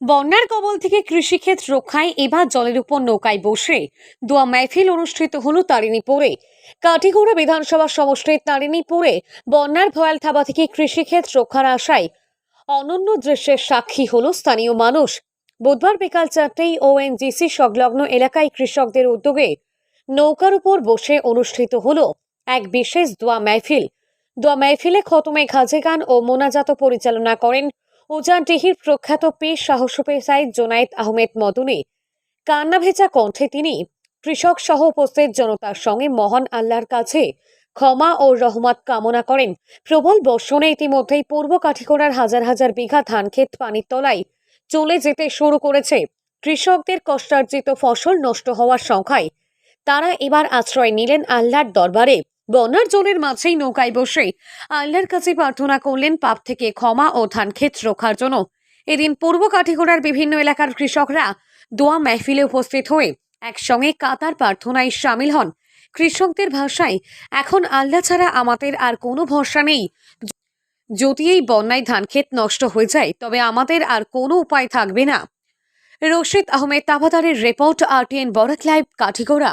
বন্যার কবল থেকে কৃষিক্ষেত রক্ষায় এবার জলের উপর নৌকায় বসে। দোয়া মাহফিল অনুষ্ঠিত হলো তারিণীপুরে। কাঠিগোড়া বিধানসভা সমষ্টির তারিণীপুরে বন্যার ভয়াল থাবা থেকে কৃষিক্ষেত রক্ষার আশায় অনন্য দৃশ্যের সাক্ষী হলো স্থানীয় মানুষ। বুধবার বিকাল চারটেই ওএনজিসি সংলগ্ন এলাকায় কৃষকদের উদ্যোগে নৌকার উপর বসে অনুষ্ঠিত হলো এক বিশেষ দোয়া মাহফিল। দোয়া মাহফিলে খতমে খাজে গান ও মোনাজাত পরিচালনা করেন উজানডিহির প্রখ্যাত পীর সাহসপে সাইদ জোনায়েদ আহমেদ মদনী কান্না ভেজা কণ্ঠে তিনি কৃষক সহ উপস্থিত জনতার সঙ্গে মহান আল্লাহর কাছে ক্ষমা ও রহমত কামনা করেন। প্রবল বর্ষণে ইতিমধ্যেই পূর্ব কাঠিগোড়ার হাজার হাজার বিঘা ধানক্ষেত পানির তলায় চলে যেতে শুরু করেছে। কৃষকদের কষ্টার্জিত ফসল নষ্ট হওয়ার সংখ্যায় তারা এবার আশ্রয় নিলেন আল্লাহর দরবারে। বন্যার জলের মাঝেই নৌকায় বসে আল্লাহর কাছে প্রার্থনা করলেন পাপ থেকে ক্ষমা ও ধান ক্ষেত রক্ষার জন্য। এদিন পূর্ব কাঠিগোড়ার বিভিন্ন এলাকার কৃষকরা দোয়া মেহফিলে উপস্থিত হয়ে একসঙ্গে কাতার প্রার্থনায় সামিল হন। কৃষকদের ভাষায়, এখন আল্লাহ ছাড়া আমাদের আর কোনো ভরসা নেই। যদি এই বন্যায় ধানক্ষেত নষ্ট হয়ে যায়, তবে আমাদের আর কোনো উপায় থাকবে না। Rashid Ahmed তাবাদারের report RTN Barak live Kathigora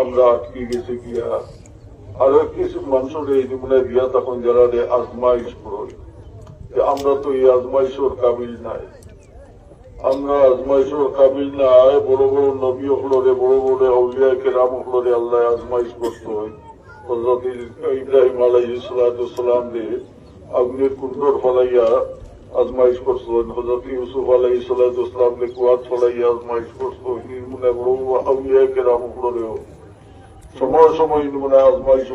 আমরা আটকে গেছে গিয়া আরও কিছু মানুষের এই জীবনে দিয়া তখন যারা রে আজমাইশ করই যে আমরা তো এই আজমাইশর কাবিল নাই। আমরা আজমাইশর কাবিল নাই, বড় বড় নবী হলরে, বড় বড় আউলিয়া কেরাম হলরে আল্লাহ আজমাইশ করতে হয়। ইব্রাহিম আলাইহিস সালাম রে আগুনের কুণ্ডর ফলাইয়া আজমাইশ করছেন হজরত ইউসুফ আলাই সালাম রে কুয়াত ফলাইয়া আজমাইশ নির্মুনা বড় বড় আউলিয়া কেরাম হলরেও সময় সময় নির্মুনা আজমাইশ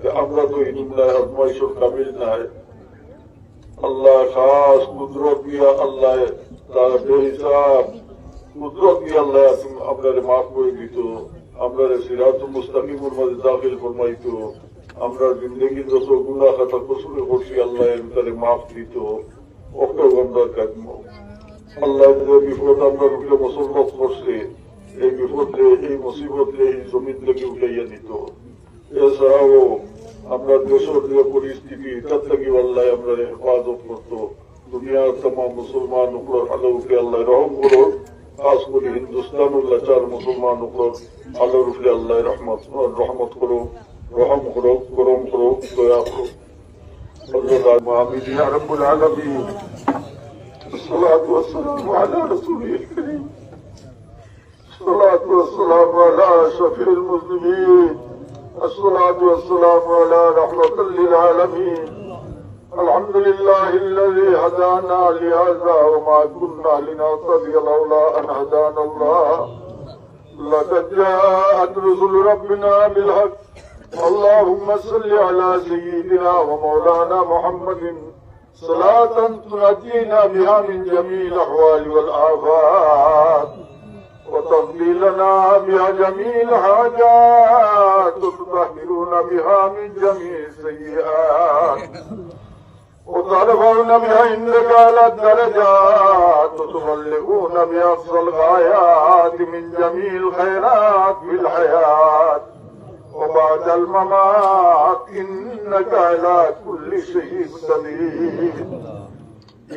যে আমরা তো এই নির্মুনায় আজমাইশর কাবিল নাই। আল্লাহ খাস কুদরত দিয়া আল্লাহ তার বেহিসাব, কুদরত দিয়া আল্লাহ আপনারে মাফ করে দিত আমরা সিরাত মুস্তাকিমুর মাঝে দাখিল ফরমাইত, আমরা জিন্দগি যত গুণা খাতা কসুরে করছি, আল্লাহ তারে মাফ দিত। ওকেও আমরা আল্লাহ বিপদ আমরা রুখে মুসলমত করছে এই বিপদ রে এই মুসিবত রে এই জমিন থেকে উঠাইয়া দিত এছাড়াও আমরা দেশের যে পরিস্থিতি তার থেকে আল্লাহ আমরা হেফাজত করতো দুনিয়ার তমাম মুসলমান উপর আল্লাহকে আল্লাহ রহম করো খাস করে হিন্দুস্তান লাচার মুসলমান উপর আল্লাহর উপরে আল্লাহ রহমত রহমত করো রহম করো করম করো দয়া করো حضرت محمد يا رب العالمين الصلاة والسلام على رسوله الكريم الصلاة والسلام على شفيع المسلمين. الصلاة والسلام على رحمة للعالمين. الحمد لله الذي هدانا لهذا وما كنا لنهتدي لولا أن هدانا الله. لقد جاءت رسل ربنا بالحق. اللهم صل على سيدنا ومولانا محمد. صلاة تنجينا بها من جميع الأحوال والآفات. لنا بها جميع الحاجات وتطهرون بها من جميع السيئات وترفعون بها عندك على الدرجات وتبلغون بها أقصى الغايات من جميع الخيرات في الحياة وبعد الممات إنك على كل شيء قدير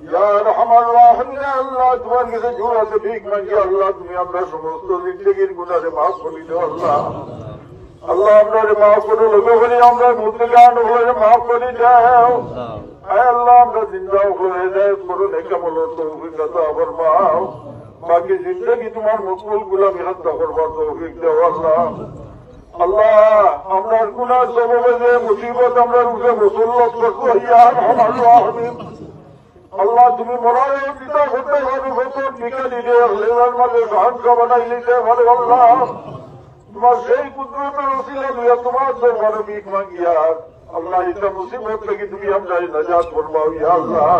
ইয়া রহমান রাহিম আল্লাহ আমরা সমস্ত বাকি জিন্দগি তোমার মকবুল গুলামি দাও, আল্লাহ। আল্লাহ গুনাহ সববে যে মুসিবত আমরা রুখে মুসল্লত আল্লাহ, তুমি মরার হতো টিকা দিলে লেবার মাঝে সাহায্য বানাই নিতে পারো আল্লাহ। তোমার সেই কুদরতের ওসিলা লইয়া তোমার দরবারে ভিক মাগিয়া। আল্লাহ, এটা মুসিবত থেকে তুমি আমরা নাজাত ফরমাও ইয়া আল্লাহ।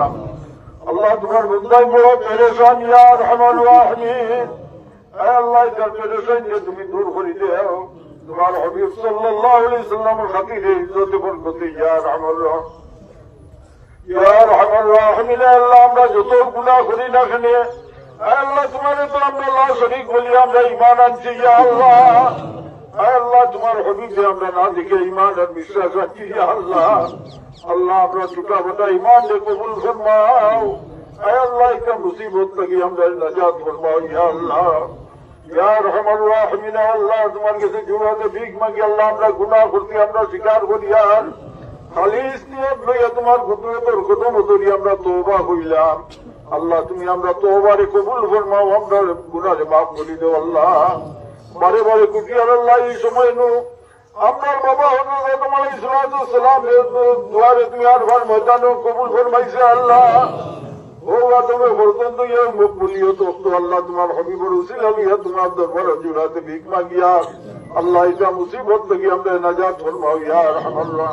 আল্লাহ, তোমার বন্দাই বড় পেরেশান, ইয়া রহমান। রাহিম আয় আল্লাহ তার পেরেশান যে তুমি দূর করে দেও। তোমার হবিব সাল্লাল্লাহু আলাইহি সাল্লামের খাতিরে ইজ্জত বরকত, ইয়া রহমান রাহিম রহমান রাহিম। আল্লাহ আমরা যত গুনাহ করি না কেন আয় আল্লাহ তোমার তো আমরা লা শরীক বলি আমরা ঈমান আনছি ইয়া আল্লাহ আয় আল্লাহ তোমার হবিবে আমরা না দেখে ঈমান আর বিশ্বাস রাখছি ইয়া আল্লাহ আল্লাহ আমরা টুকা বটা ঈমান লে কবুল ফরমাও আয় আল্লাহ একটা মুসিবত থেকে আমরা নাজাত ফরমাও ইয়া আল্লাহ ইয়া রহমান রাহিম আল্লাহ তোমার কাছে জুড়াতে ভিক মাগি আল্লাহ আমরা গুনাহ করতে আমরা স্বীকার করি আর খালিস লইয়া তোমার কুদরতের কদম ধরি আমরা তওবা হইলাম আল্লাহ, তুমি আমরা তওবারে কবুল ফরমাও, আমরা গুনাহে মাফ করে দেও আল্লাহ। বারে বারে কুটি আল্লাহ, এই সময় নু আপনার বাবা হজরত সালাম তুমি আর ভার ময়দানে কবুল ফরমাইছে আল্লাহ। তো আল্লাহ, তোমার তোমার দরবার ভিক আল্লাহ মুসিবত থেকে আমরা নাজাত ফরমাও, ইয়া রহমাল্লাহ।